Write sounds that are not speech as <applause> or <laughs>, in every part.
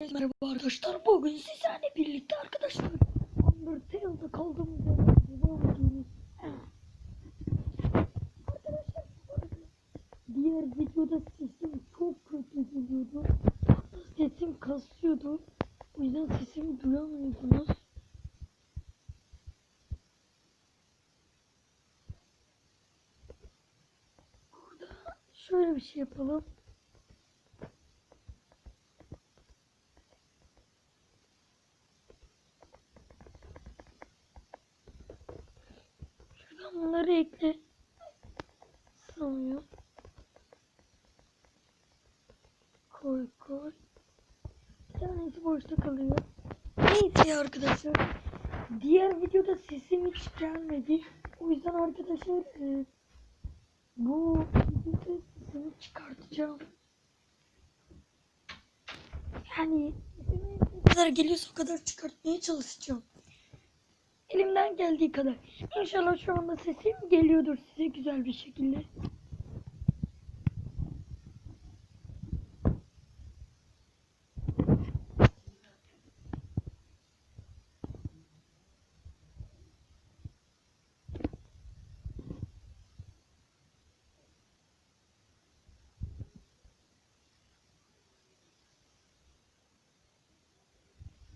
Merhaba arkadaşlar. Bugün sizlerle birlikte arkadaşlar Undertale'da kaldığımız. Arkadaşlar diğer videoda sesim çok kötü geliyordu. Sesim kasıyordu. O yüzden sesimi duyamıyordunuz. Burada şöyle bir şey yapalım. Bunları ekle. Sanıyor. Koy koy. Bir tanesi boşta kalıyor. Neyse arkadaşlar. Diğer videoda sesim hiç gelmedi. O yüzden arkadaşlar e, bu videoda sesimi çıkartacağım. Yani ne kadar geliyorsa o kadar çıkartmaya çalışacağım. Elimden geldiği kadar. İnşallah şu anda sesim geliyordur size güzel bir şekilde.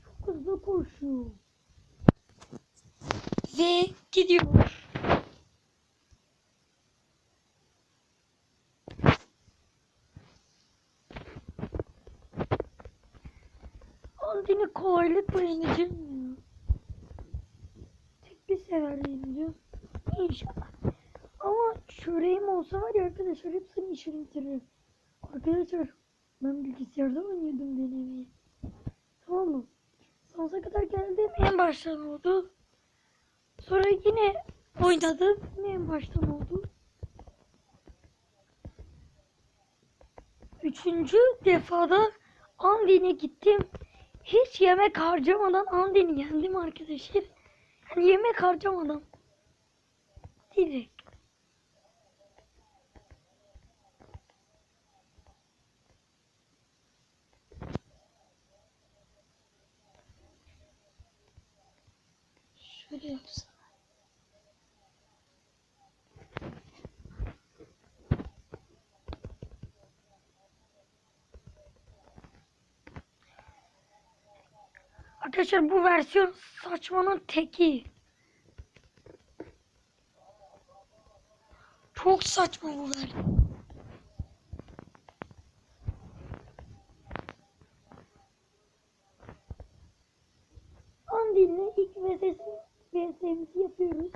Çok hızlı koşuyor. Ve gidiyor. Andini kolaylıkla ineceğim ya. Tek bir sefer ineceğim. İnşallah. Ama çöreğim olsa var ya arkadaşlar hepsini işini bitiririm. Arkadaşlar ben bilgisayarda oynuyordum denemeyi. Tamam mı? Sonsuza kadar geldim en baştan oldu. Sonra yine oynadım. Yine en baştan oldu. Üçüncü defada Andin'e gittim. Hiç yemek harcamadan Andin'i yendim arkadaşlar. Yani yemek harcamadan. Direkt. Şöyle yapsam. Arkadaşlar bu versiyon saçmanın teki. Çok saçma bu versiyon. Andin'le ilk VS'si VS'mizi yapıyoruz.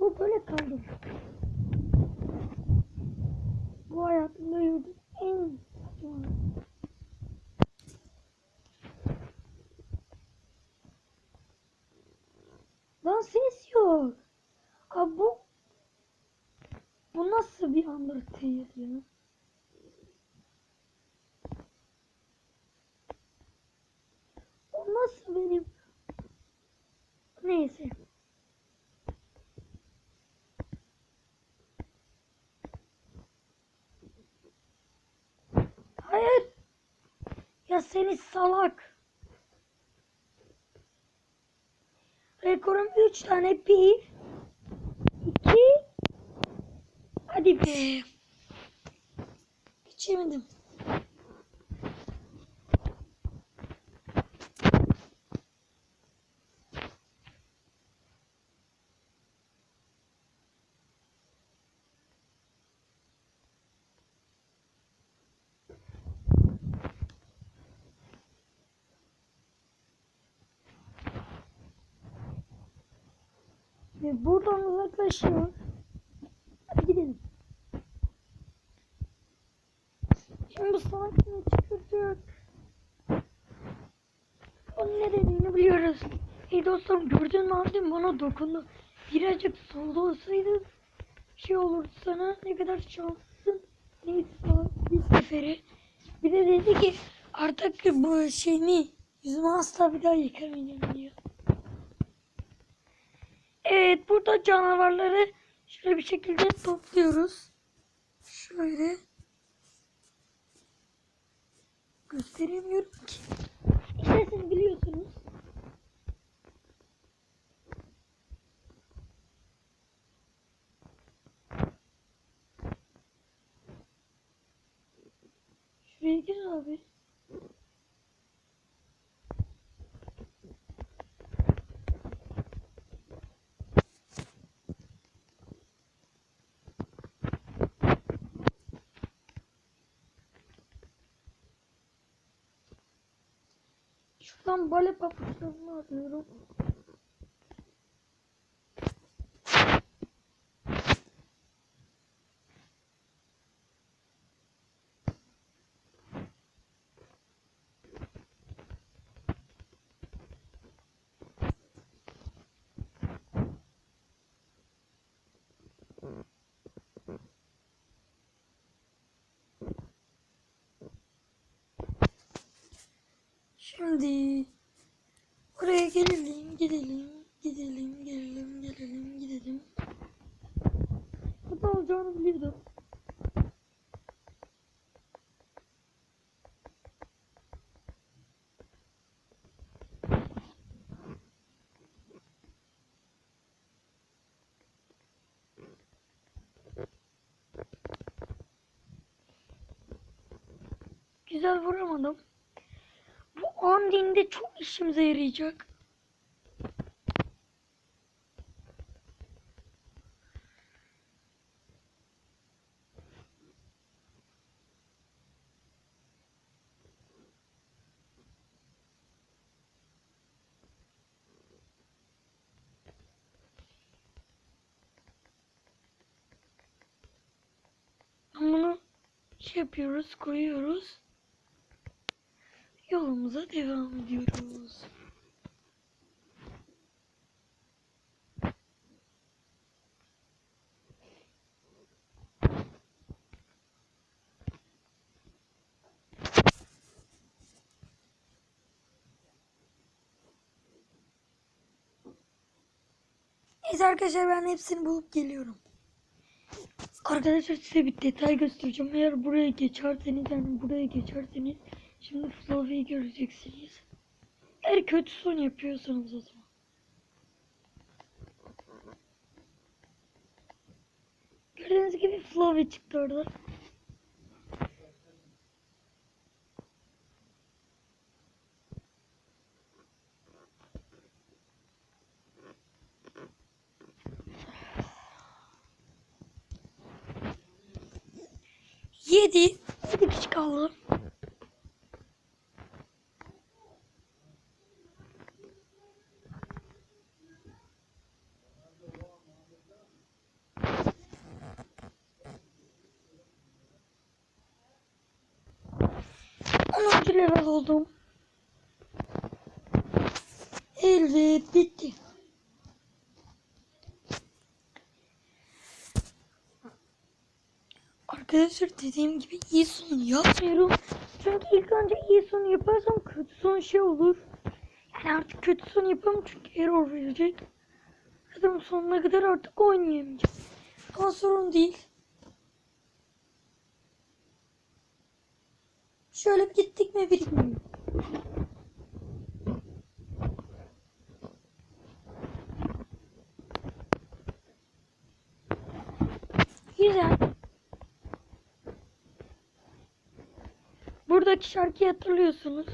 O böyle kaldı. Bu hayatımda gördüğüm en saçma. Lan ses yok. Abi bu bu nasıl bir Undertale ya? O nasıl benim? Neyse. Hayır. Ya seni salak. Rekorum 3 tane. 1 Hadi be. Geçemedim. Ve buradan uzaklaşıyor. Hadi gidelim. Şimdi bu salak yine çıkacak. Onun nedenini biliyoruz. Ey dostum gördün mü annem bana dokundu. Birazcık solda olsaydı şey olurdu sana ne kadar şanslısın. Neyse bir sefere. Bir de dedi ki artık bu şeyini yüzümü asla bir daha yıkamayacağım diyor. Evet burada canavarları şöyle bir şekilde topluyoruz. Şöyle. Gösteremiyorum ki. İşte biliyorsunuz. Gir abi. Şuradan bale papuçlarını arıyorum. Şimdi oraya gelelim, gidelim, gidelim, gelelim, gelelim, gidelim. Hatta olacağını biliyordum. Güzel vuramadım. Bu Andin'de çok işimize yarayacak. Bunu şey yapıyoruz, koyuyoruz. Yolumuza devam ediyoruz. Neyse arkadaşlar ben hepsini bulup geliyorum. Arkadaşlar size bir detay göstereceğim. Eğer buraya geçerseniz yani buraya geçerseniz şimdi Fluffy'yi göreceksiniz. Eğer kötü son yapıyorsanız o zaman. Gördüğünüz gibi Fluffy çıktı orada. Yedi. Yedi kişi kaldı. Level oldum. Evet bitti. Arkadaşlar dediğim gibi iyi son yapmıyorum. Çünkü ilk önce iyi son yaparsam kötü son şey olur. Yani artık kötü son yapamam çünkü error verecek. Zaten sonuna kadar artık oynayamayacağım. Ama sorun değil. Şöyle bir gittik mi bilmiyorum. Güzel. Buradaki şarkıyı hatırlıyorsunuz.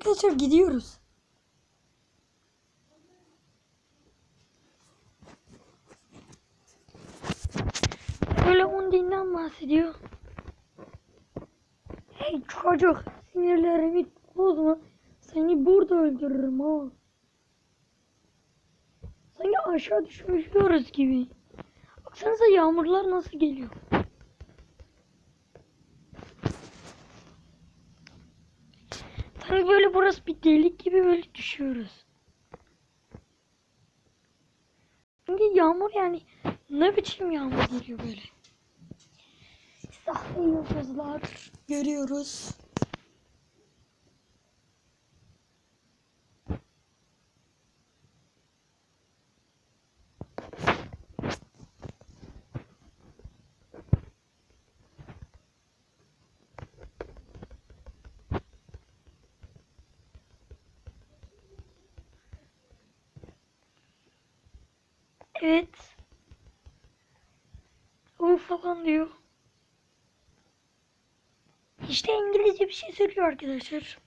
Arkadaşlar gidiyoruz. Böyle Undin'den bahsediyor. Hey çocuk sinirlerimi bozma. Seni burada öldürürüm ha. Sanki aşağı düşmüşüyoruz gibi. Baksanıza yağmurlar nasıl geliyor. Sanki böyle burası bir delik gibi böyle düşüyoruz. Çünkü yağmur yani ne biçim yağmur geliyor böyle. Sahte yıldızlar görüyoruz. Evet. O falan diyor. İşte İngilizce bir şey söylüyor arkadaşlar.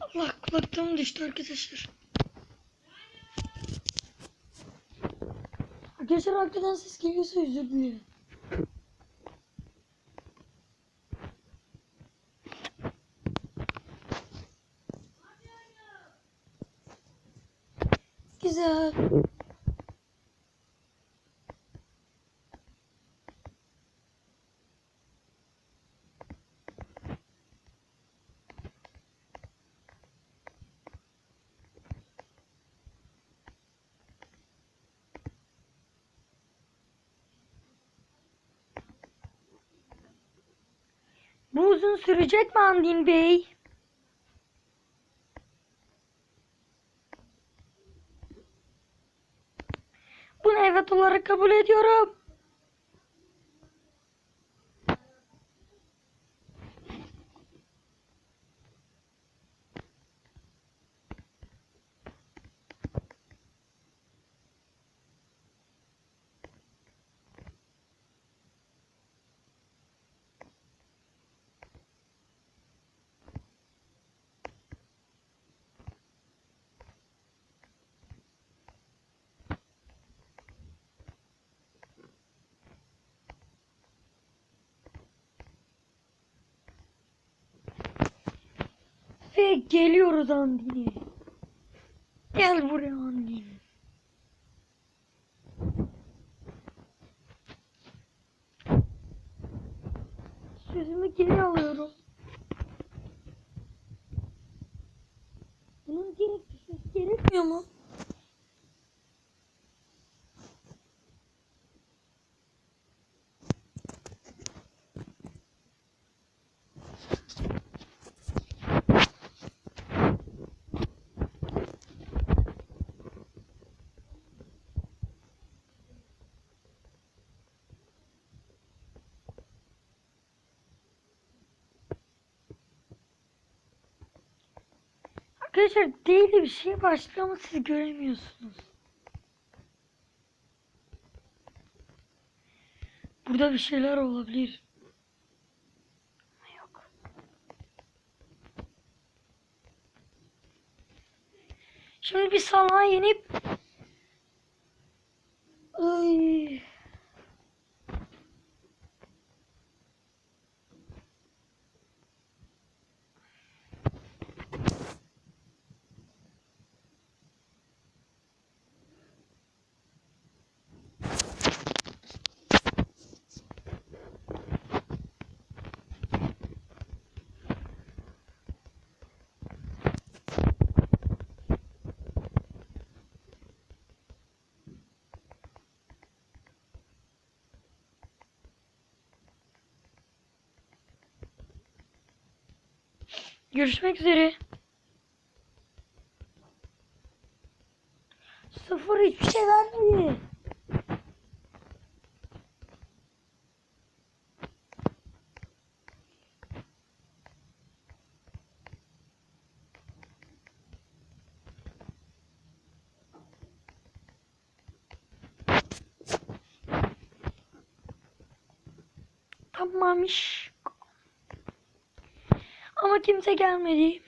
Allah kulaklığım düştü arkadaşlar. Arkadaşlar arkadan ses geliyorsa özür dilerim. Güzel. Bu uzun sürecek mi Andin Bey? Bunu evet olarak kabul ediyorum. Ve geliyoruz Andini. Gel buraya Andini. Arkadaşlar değil de bir şey başlıyor ama siz göremiyorsunuz. Burada bir şeyler olabilir. Yok. Şimdi bir salağa yenip Görüşmek üzere. Sıfır hiçbir şey vermedi. Tamammış. Ama kimse gelmedi.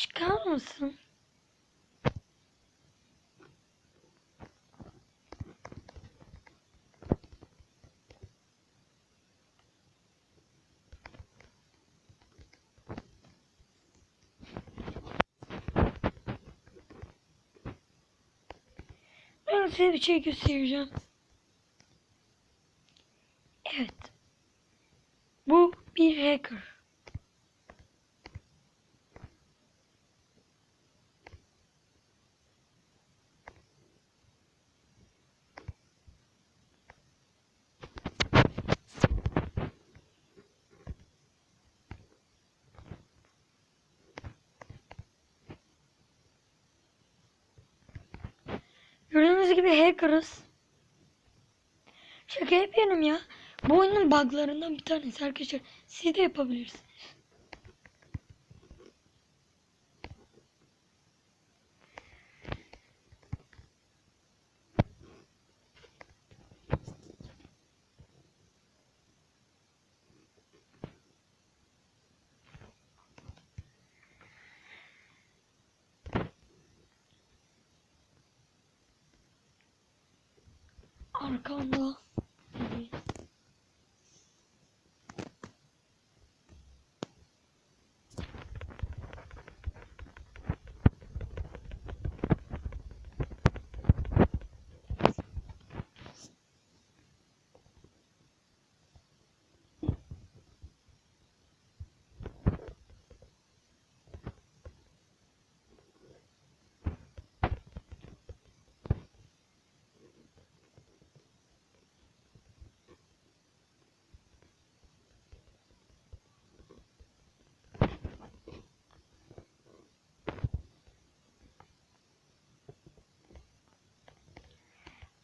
Çıkar mısın? Ben size bir şey göstereceğim. Evet. Bu bir hacker. Gördüğünüz gibi hackerız. Şaka yapıyorum ya. Bu oyunun buglarından bir tanesi arkadaşlar. Siz de yapabilirsiniz. Arkamda.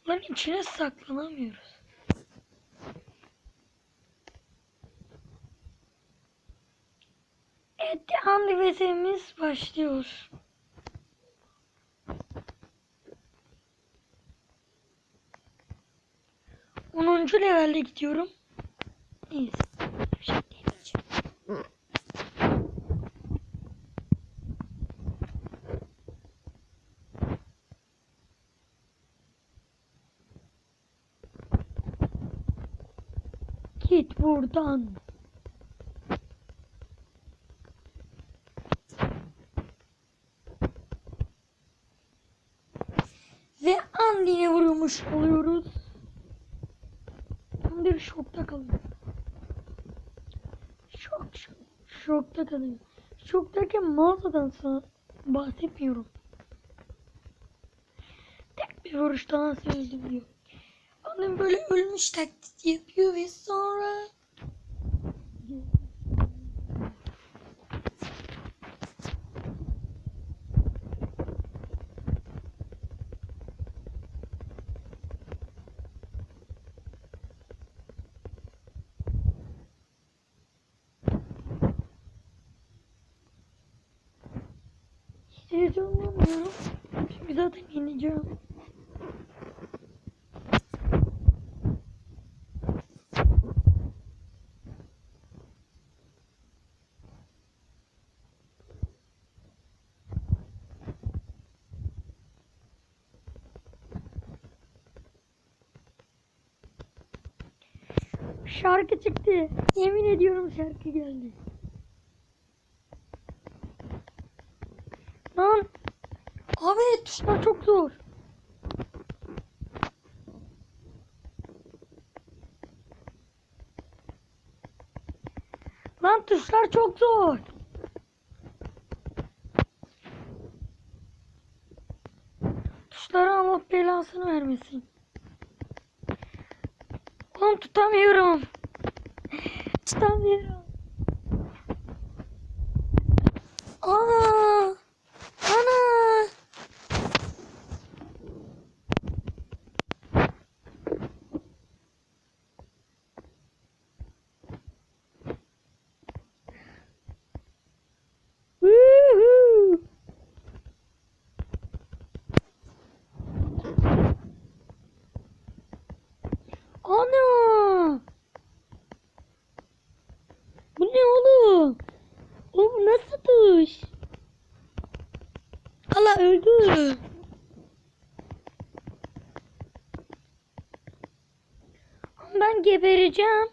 Lan içine saklanamıyoruz. Evet, antiviresimiz başlıyor. Onuncu levelde gidiyorum. Neyse. Buradan. Ve Andy'ne vurmuş oluyoruz. Andy şokta kalıyor. Şok şok. Şokta kalıyor. Şoktayken mağazadan sana bahsetmiyorum. Tek bir vuruştan nasıl öldüm diyor. Annem böyle ölmüş taklidi yapıyor ve sonra... Hiç oynamıyorum. Şarkı çıktı. Yemin ediyorum şarkı geldi. Lan. Abi tuşlar çok zor. Lan tuşlar çok zor. Kuşlara Allah belasını vermesin. Oğlum tutamıyorum. <laughs> Tutamıyorum. Ana! Ana! Woohoo! Ana! Bu ne oğlum? Oğlum bu nasıl tuş? Allah öldü. Ben gebereceğim.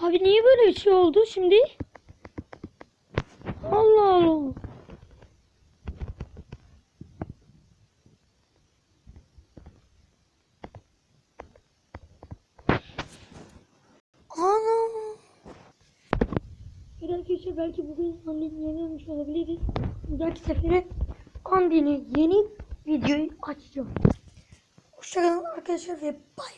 Abi niye böyle bir şey oldu şimdi? Allah Allah. Ana. Bir belki bugün Andi'ni yenememiş olabiliriz. Bir dahaki sefere Andi'ni yeni videoyu açacağım. Hoşçakalın arkadaşlar ve bay bay.